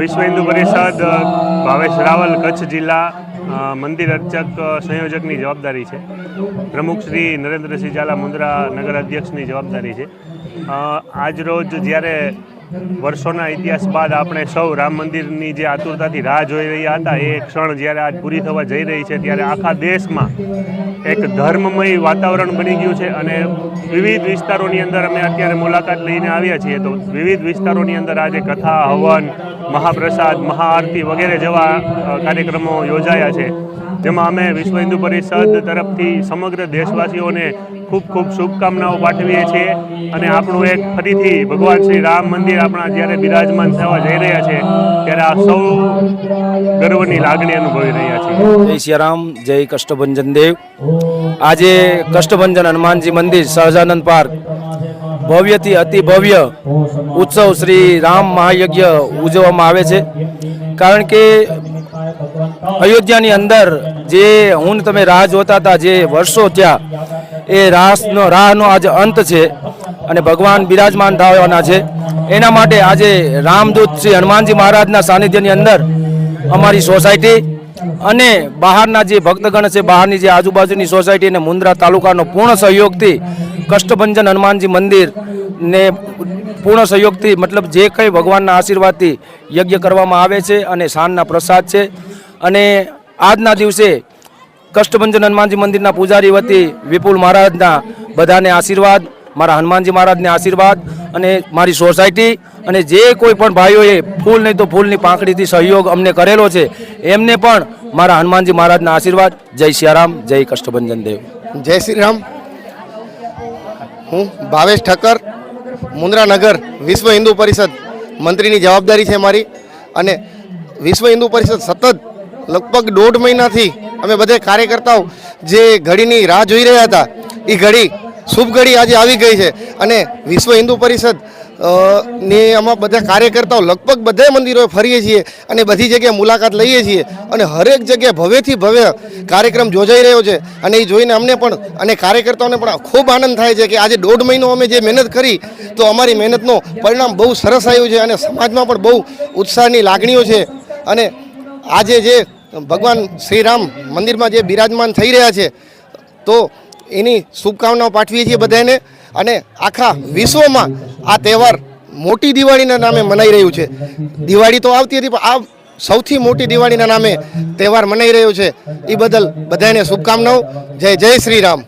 વિશ્વ હિન્દુ પરિષદ ભાવેશ રાવલ કચ્છ જિલ્લા મંદિર અર્ચક સંયોજકની જવાબદારી છે. પ્રમુખ શ્રી નરેન્દ્રસિંહ ઝાલા મુન્દ્રા નગર અધ્યક્ષની જવાબદારી છે. આજરોજ આજ રોજ જ્યારે વર્ષોના ઇતિહાસ બાદ આપણે સૌ રામ મંદિરની જે આતુરતાથી રાહ જોઈ રહ્યા હતા, એ ક્ષણ જ્યારે આજ પૂરી થવા જઈ રહી છે, ત્યારે આખા દેશમાં એક ધર્મમય વાતાવરણ બની ગયું છે અને વિવિધ વિસ્તારોની અંદર અમે અત્યારે મુલાકાત લઈને આવ્યા છીએ. તો વિવિધ વિસ્તારોની અંદર આજે કથા, હવન, મહાપ્રસાદ, મહાઆરતી વગેરે જેવા કાર્યક્રમો યોજાયા છે. જેમાં અમે વિશ્વ હિન્દુ પરિષદ તરફથી સમગ્ર દેશવાસીઓને ખૂબ ખૂબ શુભકામનાઓ પાઠવીએ છીએ અને આપણું એક ફરીથી ભગવાન શ્રી રામ મંદિર આપણા જ્યારે બિરાજમાન થવા જઈ રહ્યા છે, ત્યારે આ સૌ ગર્વની લાગણી અનુભવી રહ્યા છીએ. જય સિયારામ, જય કષ્ટભંજન દેવ. આજે કષ્ટભંજન હનુમાનજી મંદિર સહજાનંદ પાર્ક ભવ્યથી અતિ ભવ્ય ઉત્સવ શ્રી રામ મહાયજ્ઞ ઉજવવામાં આવે છે. કારણ કે અયોધ્યાની અંદર જે હું તમે રાહ જોતા હતા જે વર્ષો થયા, એ રાસનો રાહનો આજે અંત છે અને ભગવાન બિરાજમાન થવાના છે. એના માટે આજે રામદૂત શ્રી હનુમાનજી મહારાજના સાનિધ્યની અંદર અમારી સોસાયટી અને બહારના જે ભક્તગણ છે, બહારની જે આજુબાજુની સોસાયટી અને મુન્દ્રા તાલુકાનો પૂર્ણ સહયોગથી કષ્ટભંજન હનુમાનજી મંદિર ને પૂર્ણ સહયોગથી મતલબ જે કંઈ ભગવાનના આશીર્વાદથી યજ્ઞ કરવામાં આવે છે અને સાંજના પ્રસાદ છે. અને આજના દિવસે કષ્ટભંજન હનુમાનજી મંદિરના પૂજારી વતી વિપુલ મહારાજના બધાને આશીર્વાદ, મારા હનુમાનજી મહારાજને આશીર્વાદ અને મારી સોસાયટી અને જે કોઈ પણ ભાઈઓએ ફૂલ નહીં તો ફૂલની પાંખડીથી સહયોગ અમને કરેલો છે, એમને પણ મારા હનુમાનજી મહારાજના આશીર્વાદ. જય સિયારામ, જય કષ્ટભંજન દેવ. જય શ્રી રામ હું ભાવેશ ઠક્કર મુન્દ્રાનગર વિશ્વ હિન્દુ પરિષદ મંત્રીની જવાબદારી છે મારી અને વિશ્વ હિન્દુ પરિષદ સતત લગભગ દોઢ મહિનાથી અમે બધે કાર્યકર્તાઓ જે ઘડીની રાહ જોઈ રહ્યા હતા એ ઘડી, શુભ ઘડી આજે આવી ગઈ છે. અને વિશ્વ હિન્દુ પરિષદ ને આમાં બધા કાર્યકર્તાઓ લગભગ બધા મંદિરોએ ફરીએ છીએ અને બધી જગ્યાએ મુલાકાત લઈએ છીએ અને હરેક જગ્યાએ ભવ્યથી ભવ્ય કાર્યક્રમ યોજાઈ રહ્યો છે. અને એ જોઈને અમને પણ, અને કાર્યકર્તાઓને પણ ખૂબ આનંદ થાય છે કે આજે દોઢ મહિનો અમે જે મહેનત કરી, તો અમારી મહેનતનું પરિણામ બહુ સરસ આવ્યું છે અને સમાજમાં પણ બહુ ઉત્સાહની લાગણીઓ છે. અને આજે જે ભગવાન શ્રી રામ મંદિરમાં જે બિરાજમાન થઈ રહ્યા છે, તો એની શુભકામનાઓ પાઠવીએ છીએ બધાને અને આખા વિશ્વમાં આ તહેવાર મોટી દિવાળીના નામે મનાઈ રહ્યું છે. દિવાળી તો આવતી હતી, પણ આ સૌથી મોટી દિવાળીના નામે તહેવાર મનાઈ રહ્યો છે. એ બદલ બધાને શુભકામનાઓ. જય જય શ્રી રામ